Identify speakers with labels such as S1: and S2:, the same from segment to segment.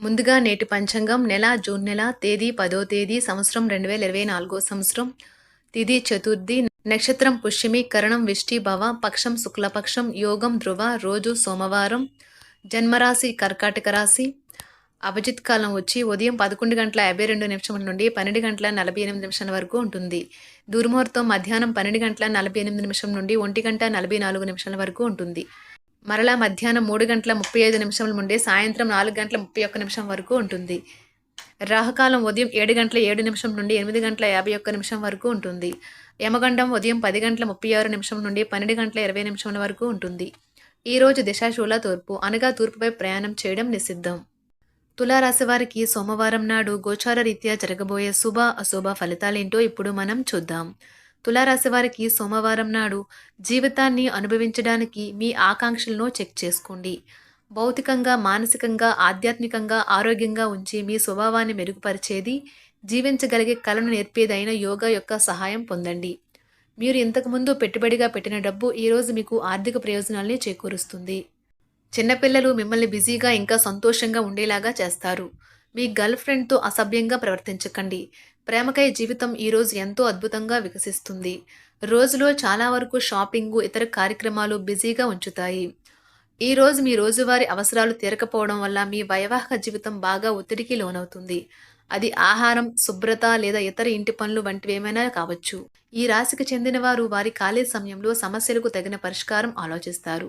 S1: ముందుగా నేటి పంచాంగం నెల జూన్ నెల తేదీ పదో తేదీ సంవత్సరం రెండు వేల ఇరవై నాలుగో సంవత్సరం. తిథి చతుర్థి నక్షత్రం పుష్యమి కరణం విష్టి భవ పక్షం శుక్లపక్షం యోగం ధ్రువ రోజు సోమవారం. జన్మరాశి కర్కాటక రాశి. అభిజిత్ కాలం వచ్చి ఉదయం పదకొండు గంటల యాభై రెండు నిమిషం నుండి పన్నెండు గంటల నలభై ఎనిమిది నిమిషాల వరకు ఉంటుంది. దుర్ముహూర్తం మధ్యాహ్నం పన్నెండు గంటల నలభై ఎనిమిది నిమిషం నుండి ఒంటి గంట నలభై నాలుగు నిమిషాల వరకు ఉంటుంది. మరలా మధ్యాహ్నం మూడు గంటల ముప్పై ఐదు నిమిషముల నుండి సాయంత్రం నాలుగు గంటల ముప్పై ఒక్క నిమిషం వరకు ఉంటుంది. రాహకాలం ఉదయం ఏడు గంటల ఏడు నిమిషం నుండి ఎనిమిది గంటల యాభై ఒక్క నిమిషం వరకు ఉంటుంది. యమగండం ఉదయం పది గంటల ముప్పై ఆరు నిమిషం నుండి పన్నెండు గంటల ఇరవై నిమిషం వరకు ఉంటుంది. ఈ రోజు దిశాశూల తూర్పు అనగా తూర్పుపై ప్రయాణం చేయడం నిషిద్ధం. తులారాశి వారికి సోమవారం నాడు గోచార రీత్యా జరగబోయే శుభ అశుభ ఫలితాలేంటో ఇప్పుడు మనం చూద్దాం. తులారాశి వారికి సోమవారం నాడు జీవితాన్ని అనుభవించడానికి మీ ఆకాంక్షలను చెక్ చేసుకోండి. భౌతికంగా మానసికంగా ఆధ్యాత్మికంగా ఆరోగ్యంగా ఉంచి మీ స్వభావాన్ని మెరుగుపరిచేది జీవించగలిగే కళను నేర్పేదైన యోగా యొక్క సహాయం పొందండి. మీరు ఇంతకుముందు పెట్టుబడిగా పెట్టిన డబ్బు ఈరోజు మీకు ఆర్థిక ప్రయోజనాల్ని చేకూరుస్తుంది. చిన్నపిల్లలు మిమ్మల్ని బిజీగా ఇంకా సంతోషంగా ఉండేలాగా చేస్తారు. మీ గర్ల్ ఫ్రెండ్తో అసభ్యంగా ప్రవర్తించకండి. ప్రేమకై జీవితం ఈరోజు ఎంతో అద్భుతంగా వికసిస్తుంది. రోజులో చాలా వరకు షాపింగ్ ఇతర కార్యక్రమాలు బిజీగా ఉంచుతాయి. ఈ రోజు మీ రోజువారీ అవసరాలు తీరకపోవడం వల్ల మీ వైవాహిక జీవితం బాగా ఒత్తిడికి లోనవుతుంది. అది ఆహారం శుభ్రత లేదా ఇతర ఇంటి పనులు వంటివి ఏమైనా కావచ్చు. ఈ రాశికి చెందిన వారు వారి ఖాళీ సమయంలో సమస్యలకు తగిన పరిష్కారం ఆలోచిస్తారు.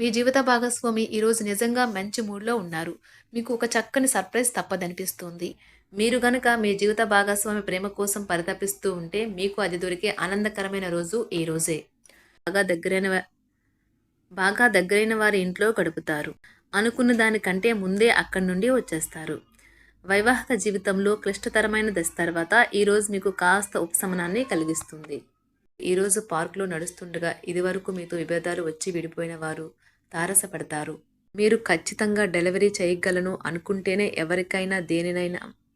S1: మీ జీవిత భాగస్వామి ఈరోజు నిజంగా మంచి మూడ్లో ఉన్నారు. మీకు ఒక చక్కని సర్ప్రైజ్ తప్పదనిపిస్తుంది. మీరు గనక మీ జీవిత భాగస్వామి ప్రేమ కోసం పరితపిస్తూ ఉంటే మీకు అది దొరికే ఆనందకరమైన రోజు ఈ రోజే. బాగా దగ్గరైన బాగా దగ్గరైన వారి ఇంట్లో గడుపుతారు. అనుకున్న దానికంటే ముందే అక్కడి నుండి వచ్చేస్తారు. వైవాహిక జీవితంలో క్లిష్టతరమైన దశ తర్వాత ఈరోజు మీకు కాస్త ఉపశమనాన్ని కలిగిస్తుంది. ఈరోజు పార్కులో నడుస్తుండగా ఇదివరకు మీతో విభేదాలు వచ్చి విడిపోయిన వారు తారసపడతారు. మీరు ఖచ్చితంగా డెలివరీ చేయగలను అనుకుంటేనే ఎవరికైనా దేనినైనా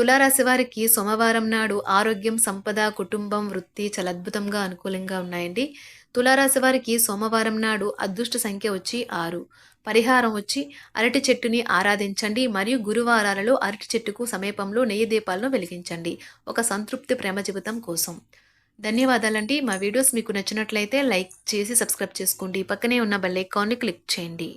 S1: తులారాశి వారికి సోమవారం నాడు ఆరోగ్యం సంపద కుటుంబం వృత్తి చాలా అద్భుతంగా అనుకూలంగా ఉన్నాయండి. తులారాశి వారికి సోమవారం నాడు అదృష్ట సంఖ్య వచ్చి ఆరు. పరిహారం వచ్చి అరటి చెట్టుని ఆరాధించండి. మరియు గురువారాలలో అరటి చెట్టుకు సమీపంలో నెయ్యి దీపాలను వెలిగించండి. ఒక సంతృప్తి ప్రేమ జీవితం కోసం. ధన్యవాదాలండి. మా వీడియోస్ మీకు నచ్చినట్లయితే లైక్ చేసి సబ్స్క్రైబ్ చేసుకోండి. పక్కనే ఉన్న బెల్ ఐకాన్ని క్లిక్ చేయండి.